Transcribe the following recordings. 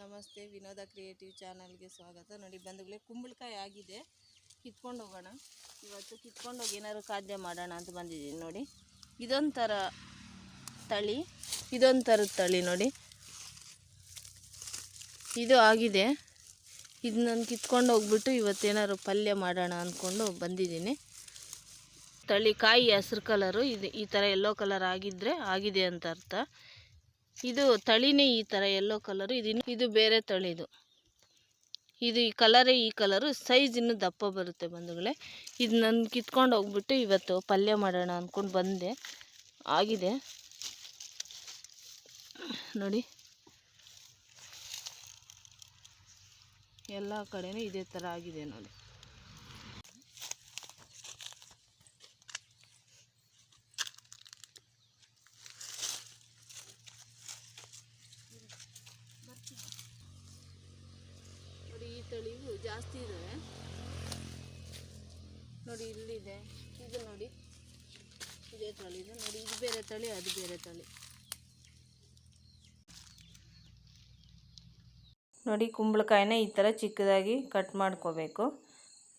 ನಮಸ್ತೆ ವಿನೋದ ಕ್ರಿಯೇಟಿವ್ ಚಾನಲ್ಗೆ ಸ್ವಾಗತ. ನೋಡಿ ಬಂಧುಗಳೇ ಕುಂಬಳಕಾಯಿ ಆಗಿದೆ. ಕಿತ್ಕೊಂಡು ಹೋಗೋಣ. ಇವತ್ತು ಕಿತ್ಕೊಂಡು ಹೋಗಿ ಏನಾದ್ರು ಖಾದ್ಯ ಮಾಡೋಣ ಅಂತ ಬಂದಿದ್ದೀನಿ. ನೋಡಿ, ಇದೊಂಥರ ತಳಿ ಇದೊಂಥರದ ತಳಿ ನೋಡಿ. ಇದು ಆಗಿದೆ. ಇದನ್ನ ಕಿತ್ಕೊಂಡು ಹೋಗ್ಬಿಟ್ಟು ಇವತ್ತೇನಾದ್ರು ಪಲ್ಯ ಮಾಡೋಣ ಅಂದ್ಕೊಂಡು ಬಂದಿದ್ದೀನಿ. ತಳಿ ಕಾಯಿ, ಹಸ್ರು ಕಲರು ಇದು ಈ ಥರ ಯೆಲ್ಲೋ ಕಲರ್ ಆಗಿದ್ದರೆ ಆಗಿದೆ ಅಂತ ಅರ್ಥ. ಇದು ತಳಿನೇ ಈ ಥರ ಎಲ್ಲೋ ಕಲರು ಇದು ಇದು ಬೇರೆ ತಳಿದು. ಇದು ಈ ಕಲರೇ ಈ ಕಲರು ಸೈಜ್ ಇನ್ನೂ ದಪ್ಪ ಬರುತ್ತೆ ಬಂಧುಗಳೇ. ಇದು ನಾನು ಕಿತ್ಕೊಂಡು ಹೋಗ್ಬಿಟ್ಟು ಇವತ್ತು ಪಲ್ಯ ಮಾಡೋಣ ಅಂದ್ಕೊಂಡು ಬಂದೆ. ಆಗಿದೆ. ನೋಡಿ. ಎಲ್ಲ ಕಡೆನೂ ಇದೇ ಥರ ಆಗಿದೆ ನೋಡಿ. ತಳಿವು ಜಾಸ್ತಿ ಇದ್ದಾವೆ ನೋಡಿ, ಇಲ್ಲಿದೆ. ಇದು ನೋಡಿ. ಇದೇ ತಳಿ ಇದೆ. ನೋಡಿ, ಇದು ಬೇರೆ ತಳಿ, ಅದು ಬೇರೆ ತಳಿ. ನೋಡಿ, ಕುಂಬಳಕಾಯಿನ ಈ ಥರ ಚಿಕ್ಕದಾಗಿ ಕಟ್ ಮಾಡ್ಕೋಬೇಕು.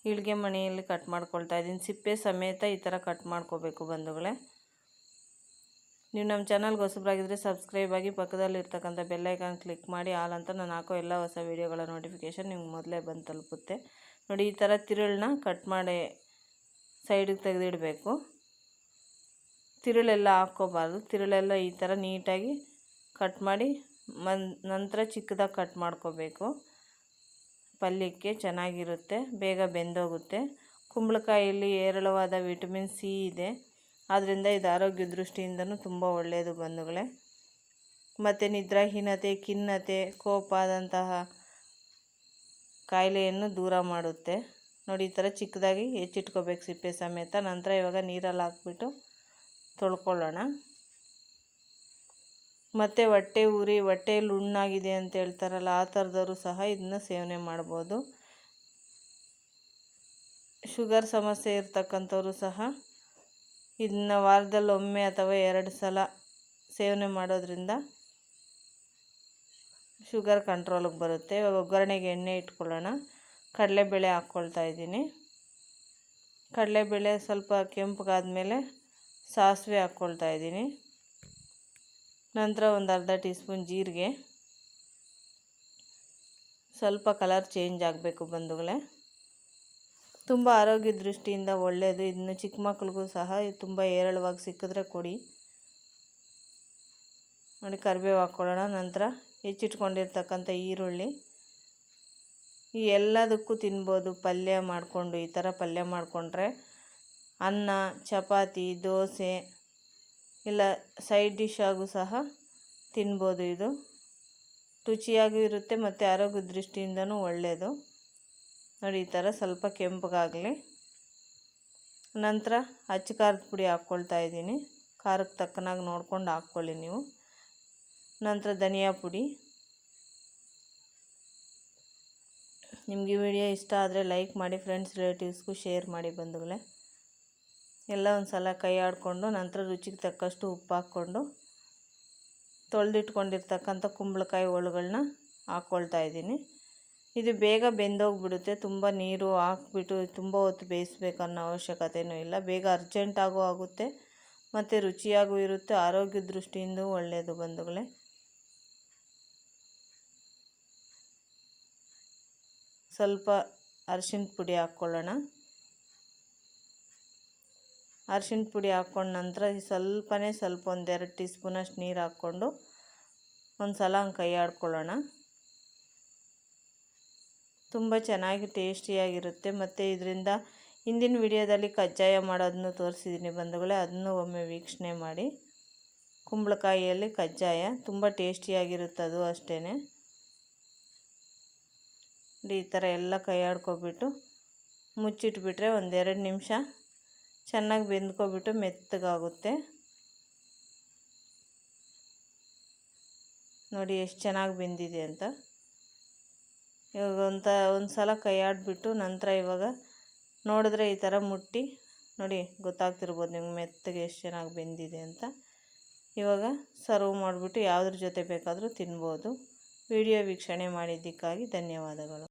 ಇಳಿಗೆ ಮಣೆಯಲ್ಲಿ ಕಟ್ ಮಾಡ್ಕೊಳ್ತಾ ಇದ್ದೀನಿ. ಸಿಪ್ಪೆ ಸಮೇತ ಈ ಥರ ಕಟ್ ಮಾಡ್ಕೋಬೇಕು ಬಂಧುಗಳೇ. ನೀವು ನಮ್ಮ ಚಾನಲ್ಗೆ ಹೊಸಬ್ರಾಗಿದ್ದರೆ ಸಬ್ಸ್ಕ್ರೈಬ್ ಆಗಿ ಪಕ್ಕದಲ್ಲಿರ್ತಕ್ಕಂಥ ಬೆಲ್ಲೈಕಾನ್ ಕ್ಲಿಕ್ ಮಾಡಿ ಆಲ್ ಅಂತ ನಾನು ಹಾಕೋ ಎಲ್ಲ ಹೊಸ ವೀಡಿಯೋಗಳ ನೋಟಿಫಿಕೇಷನ್ ನಿಮ್ಗೆ ಮೊದಲೇ ಬಂದು ತಲುಪುತ್ತೆ. ನೋಡಿ, ಈ ಥರ ತಿರುಳನ್ನ ಕಟ್ ಮಾಡಿ ಸೈಡಿಗೆ ತೆಗೆದಿಡಬೇಕು. ತಿರುಳೆಲ್ಲ ಹಾಕ್ಕೋಬಾರ್ದು. ತಿರುಳೆಲ್ಲ ಈ ಥರ ನೀಟಾಗಿ ಕಟ್ ಮಾಡಿ ಮನ್, ನಂತರ ಚಿಕ್ಕದಾಗಿ ಕಟ್ ಮಾಡ್ಕೋಬೇಕು. ಪಲ್ಯಕ್ಕೆ ಚೆನ್ನಾಗಿರುತ್ತೆ. ಬೇಗ ಬೆಂದೋಗುತ್ತೆ. ಕುಂಬಳಕಾಯಿಯಲ್ಲಿ ಹೇರಳವಾದ ವಿಟಮಿನ್ ಸಿ ಇದೆ. ಆದ್ದರಿಂದ ಇದು ಆರೋಗ್ಯ ದೃಷ್ಟಿಯಿಂದನೂ ತುಂಬ ಒಳ್ಳೆಯದು ಬಂಧುಗಳೇ. ಮತ್ತು ನಿದ್ರಾಹೀನತೆ, ಖಿನ್ನತೆ, ಕೋಪ ಆದಂತಹ ಕಾಯಿಲೆಯನ್ನು ದೂರ ಮಾಡುತ್ತೆ. ನೋಡಿ, ಈ ಥರ ಚಿಕ್ಕದಾಗಿ ಹೆಚ್ಚಿಟ್ಕೋಬೇಕು ಸಿಪ್ಪೆ ಸಮೇತ. ನಂತರ ಇವಾಗ ನೀರಲ್ಲಿ ಹಾಕ್ಬಿಟ್ಟು ತೊಳ್ಕೊಳ್ಳೋಣ. ಮತ್ತು ಹೊಟ್ಟೆ ಉರಿ ಹೊಟ್ಟೆಯಲ್ಲಿ ಹುಣ್ಣಾಗಿದೆ ಅಂತ ಹೇಳ್ತಾರಲ್ಲ, ಆ ಥರದವರು ಸಹ ಇದನ್ನ ಸೇವನೆ ಮಾಡ್ಬೋದು. ಶುಗರ್ ಸಮಸ್ಯೆ ಇರ್ತಕ್ಕಂಥವ್ರು ಸಹ ಇದನ್ನ ವಾರದಲ್ಲಿ ಒಮ್ಮೆ ಅಥವಾ ಎರಡು ಸಲ ಸೇವನೆ ಮಾಡೋದ್ರಿಂದ ಶುಗರ್ ಕಂಟ್ರೋಲಿಗೆ ಬರುತ್ತೆ. ಇವಾಗ ಒಗ್ಗರಣೆಗೆ ಎಣ್ಣೆ ಇಟ್ಕೊಳ್ಳೋಣ. ಕಡಲೆಬೇಳೆ ಹಾಕ್ಕೊಳ್ತಾ ಇದ್ದೀನಿ. ಕಡಲೆಬೇಳೆ ಸ್ವಲ್ಪ ಕೆಂಪಗಾದ್ಮೇಲೆ ಸಾಸಿವೆ ಹಾಕ್ಕೊಳ್ತಾ ಇದ್ದೀನಿ. ನಂತರ ಒಂದು ಅರ್ಧ ಟೀ ಸ್ಪೂನ್ ಜೀರಿಗೆ. ಸ್ವಲ್ಪ ಕಲರ್ ಚೇಂಜ್ ಆಗಬೇಕು ಬಂಧುಗಳೇ. ತುಂಬ ಆರೋಗ್ಯ ದೃಷ್ಟಿಯಿಂದ ಒಳ್ಳೆಯದು ಇದನ್ನು ಚಿಕ್ಕ ಮಕ್ಳಿಗೂ ಸಹ ಇದು ತುಂಬ ಹೇರಳವಾಗಿ ಸಿಕ್ಕಿದ್ರೆ ಕೊಡಿ. ನೋಡಿ, ಕರಿಬೇವು ಹಾಕ್ಕೊಳ್ಳೋಣ. ನಂತರ ಹೆಚ್ಚಿಟ್ಕೊಂಡಿರ್ತಕ್ಕಂಥ ಈರುಳ್ಳಿ. ಈ ಎಲ್ಲದಕ್ಕೂ ತಿನ್ಬೋದು. ಪಲ್ಯ ಮಾಡಿಕೊಂಡು, ಈ ಥರ ಪಲ್ಯ ಮಾಡಿಕೊಂಡ್ರೆ ಅನ್ನ, ಚಪಾತಿ, ದೋಸೆ ಇಲ್ಲ ಸೈಡ್ ಡಿಶ್ ಆಗು ಸಹ ತಿನ್ಬೋದು ಇದು. ರುಚಿಯಾಗೂ ಇರುತ್ತೆ ಮತ್ತು ಆರೋಗ್ಯ ದೃಷ್ಟಿಯಿಂದನೂ ಒಳ್ಳೆಯದು ನೋಡಿ, ಈ ಥರ ಸ್ವಲ್ಪ ಕೆಂಪಗಾಗಲಿ. ನಂತರ ಅಚ್ಚ ಖಾರದ ಪುಡಿ ಹಾಕ್ಕೊಳ್ತಾ ಇದ್ದೀನಿ. ಖಾರಕ್ಕೆ ತಕ್ಕನಾಗಿ ನೋಡ್ಕೊಂಡು ಹಾಕ್ಕೊಳ್ಳಿ ನೀವು. ನಂತರ ಧನಿಯಾ ಪುಡಿ. ನಿಮಗೆ ವಿಡಿಯೋ ಇಷ್ಟ ಆದರೆ ಲೈಕ್ ಮಾಡಿ, ಫ್ರೆಂಡ್ಸ್, ರಿಲೇಟಿವ್ಸ್ಗೂ ಶೇರ್ ಮಾಡಿ ಬಂಧುಗಳೇ. ಎಲ್ಲ ಒಂದು ಸಲ ಕೈ ಆಡಿಕೊಂಡು ನಂತರ ರುಚಿಗೆ ತಕ್ಕಷ್ಟು ಉಪ್ಪು ಹಾಕ್ಕೊಂಡು, ತೊಳೆದಿಟ್ಕೊಂಡಿರ್ತಕ್ಕಂಥ ಕುಂಬಳಕಾಯಿ ಹೋಳುಗಳನ್ನ ಹಾಕ್ಕೊಳ್ತಾ ಇದ್ದೀನಿ. ಇದು ಬೇಗ ಬೆಂದೋಗಿಬಿಡುತ್ತೆ. ತುಂಬ ನೀರು ಹಾಕ್ಬಿಟ್ಟು ತುಂಬ ಹೊತ್ತು ಬೇಯಿಸ್ಬೇಕನ್ನೋ ಅವಶ್ಯಕತೆಯೂ ಇಲ್ಲ. ಬೇಗ ಅರ್ಜೆಂಟಾಗೂ ಆಗುತ್ತೆ. ಮತ್ತು ರುಚಿಯಾಗೂ ಇರುತ್ತೆ. ಆರೋಗ್ಯ ದೃಷ್ಟಿಯಿಂದ ಒಳ್ಳೆಯದು ಬಂಧುಗಳೇ. ಸ್ವಲ್ಪ ಅರಿಶಿನ ಪುಡಿ ಹಾಕ್ಕೊಳ್ಳೋಣ. ಅರಿಶಿನ ಪುಡಿ ಹಾಕ್ಕೊಂಡ ನಂತರ ಸ್ವಲ್ಪನೇ ಸ್ವಲ್ಪ ಒಂದೆರಡು ಟೀ ಸ್ಪೂನಷ್ಟು ನೀರು ಹಾಕ್ಕೊಂಡು ಒಂದು ಸಲ ಕೈ ಆಡ್ಕೊಳ್ಳೋಣ ತುಂಬ ಚೆನ್ನಾಗಿ ಟೇಸ್ಟಿಯಾಗಿರುತ್ತೆ. ಮತ್ತು ಇದರಿಂದ ಹಿಂದಿನ ವಿಡಿಯೋದಲ್ಲಿ ಕಜ್ಜಾಯ ಮಾಡೋದನ್ನು ತೋರಿಸಿದ್ದೀನಿ ಬಂಧುಗಳೇ, ಅದನ್ನು ಒಮ್ಮೆ ವೀಕ್ಷಣೆ ಮಾಡಿ. ಕುಂಬಳಕಾಯಿಯಲ್ಲಿ ಕಜ್ಜಾಯ ತುಂಬ ಟೇಸ್ಟಿಯಾಗಿರುತ್ತೆ ಅದು ಅಷ್ಟೇ ಈ ಥರ ಎಲ್ಲ ಕೈ ಆಡ್ಕೊಬಿಟ್ಟು ಮುಚ್ಚಿಟ್ಬಿಟ್ರೆ ಒಂದೆರಡು ನಿಮಿಷ ಚೆನ್ನಾಗಿ ಬೆಂದ್ಕೊಬಿಟ್ಟು ಮೆತ್ತಗಾಗುತ್ತೆ. ನೋಡಿ, ಎಷ್ಟು ಚೆನ್ನಾಗಿ ಬೆಂದಿದೆ ಅಂತ. ಇವಾಗ ಒಂತ ಒಂದು ಸಲ ಕೈ ನಂತರ ಇವಾಗ ನೋಡಿದ್ರೆ ಈ ಥರ ಮುಟ್ಟಿ ನೋಡಿ ಗೊತ್ತಾಗ್ತಿರ್ಬೋದು ನಿಮ್ಗೆ ಮೆತ್ತಗೆ ಎಷ್ಟು ಚೆನ್ನಾಗಿ ಬೆಂದಿದೆ ಅಂತ. ಇವಾಗ ಸರ್ವ್ ಮಾಡಿಬಿಟ್ಟು ಯಾವುದ್ರ ಜೊತೆ ಬೇಕಾದರೂ ತಿನ್ಬೋದು. ವಿಡಿಯೋ ವೀಕ್ಷಣೆ ಮಾಡಿದ್ದಕ್ಕಾಗಿ ಧನ್ಯವಾದಗಳು.